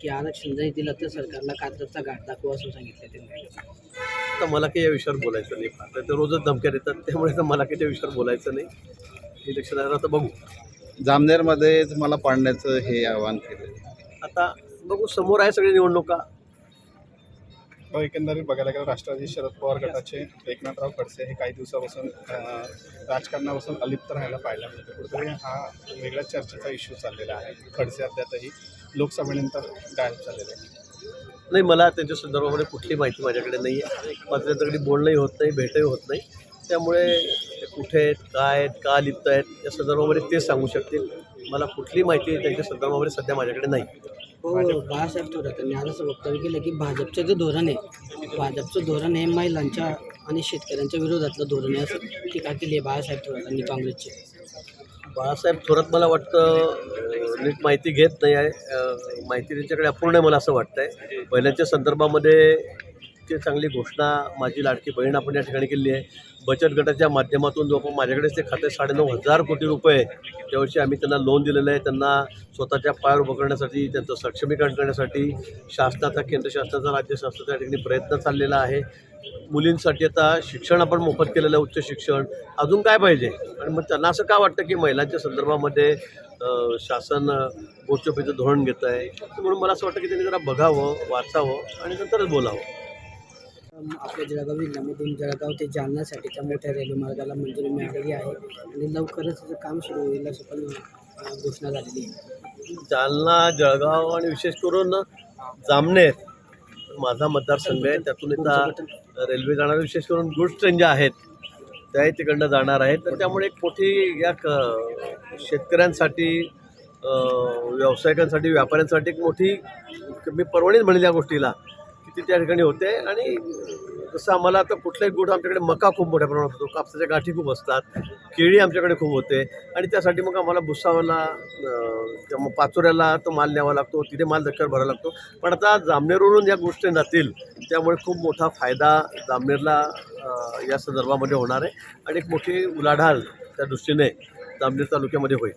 की आरक्षण जरी दिलं तर सरकारला कात्रजचा घाट दाखवू असं सांगितलं त्यांनी. तर मला काही या विषयावर बोलायचं नाही. आता ते रोजच धमक्या देतात त्यामुळे तर मला काही त्या विषयावर बोलायचं नाही. इलेक्शन आलं तर बघू. जामनेरमध्ये मला पाडण्याचं हे आवाहन केलं. आता बघू समोर आहे सगळी निवडणुका. हो, एकंदरीत बघायला गेलं राष्ट्रवादी शरद पवार गटाचे एकनाथराव खडसे हे काही दिवसापासून अं, राजकारणापासून अलिप्त राहायला पाहायला मिळते कुठेतरी हा वेगळ्या चर्चेचा इश्यू चाललेला आहे. खडसे अद्यापही लोकसभेनंतर गायब झालेले आहे नाही मला त्यांच्या संदर्भामध्ये कुठली माहिती माझ्याकडे नाही आहे. माझं त्यांच्याकडे बोलणंही होत नाही भेटही होत नाही. त्यामुळे ते कुठे आहेत काय आहेत का लिप्त आहेत या संदर्भामध्ये ते सांगू शकतील. मला कुठली माहिती त्यांच्या संदर्भामध्ये सध्या माझ्याकडे नाही. हो बाळासाहेब थोरातांनी आज असं वक्तव्य केलं की भाजपचं जे धोरण आहे भाजपचं धोरण हे महिलांच्या आणि शेतकऱ्यांच्या विरोधातलं धोरण आहे असं टीका केली आहे बाळासाहेब थोरातांनी काँग्रेसची. बाळासाहेब थोरात मला वाटतं नीट माहिती घेत नाही आहे. माहिती त्यांच्याकडे अपूर्ण आहे मला असं वाटतं आहे पहिल्यांच्या संदर्भामध्ये ते चांगली घोषणा माझी लाडकी बहीण आपण या ठिकाणी केली आहे. बचत गटाच्या माध्यमातून जो माझ्याकडेच ते खाते साडेनऊ हजार कोटी रुपये त्यावर्षी आम्ही त्यांना लोन दिलेलं आहे. त्यांना स्वतःच्या पायावर उभं करण्यासाठी त्यांचं सक्षमीकरण करण्यासाठी शासनाचा केंद्र शासनाचा राज्य शासनाचा या ठिकाणी प्रयत्न चाललेला आहे. मुलींसाठी आता शिक्षण आपण मोफत केलेलं आहे उच्च शिक्षण. अजून काय पाहिजे? आणि मग त्यांना असं का वाटतं की महिलांच्या संदर्भामध्ये शासन गोष्टीचं धोरण घेत आहे म्हणून मला असं वाटतं की त्यांनी जरा बघावं वाचावं आणि नंतरच बोलावं. आपल्या जळगाव जिल्ह्यामधून जळगाव ते जालन्यासाठीच्या मोठ्या रेल्वे मार्गाला मंजुरी मिळालेली आहे आणि लवकरच त्याचं काम सुरू होईल असं पण घोषणा झालेली आहे. जालना जळगाव आणि विशेष करून जामनेर माझा मतदारसंघ आहे. त्यातून आता रेल्वे जाणार विशेष करून गुड्स ट्रेन ज्या आहेत. त्याही तिकडनं जाणार आहेत. तर त्यामुळे एक मोठी या क शेतकऱ्यांसाठी व्यावसायिकांसाठी व्यापाऱ्यांसाठी एक मोठी मी परवणीच म्हणेल या गोष्टीला. तिथे ती त्या ठिकाणी होते आणि जसं आम्हाला आता कुठलाही गुड आमच्याकडे मका खूप मोठ्या प्रमाणात होतो. कापसाच्या गाठी खूप असतात केळी आमच्याकडे खूप होते आणि त्यासाठी मग आम्हाला भुसावाला किंवा पाचोऱ्याला तो माल न्यावा लागतो तिथे माल धक्कर भरावा लागतो. पण आता जामनेरवरून या गोष्टी जातील त्यामुळे खूप मोठा फायदा जामनेरला या संदर्भामध्ये होणार आहे. आणि एक मोठी उलाढाल त्या दृष्टीने जामनेर तालुक्यामध्ये होईल.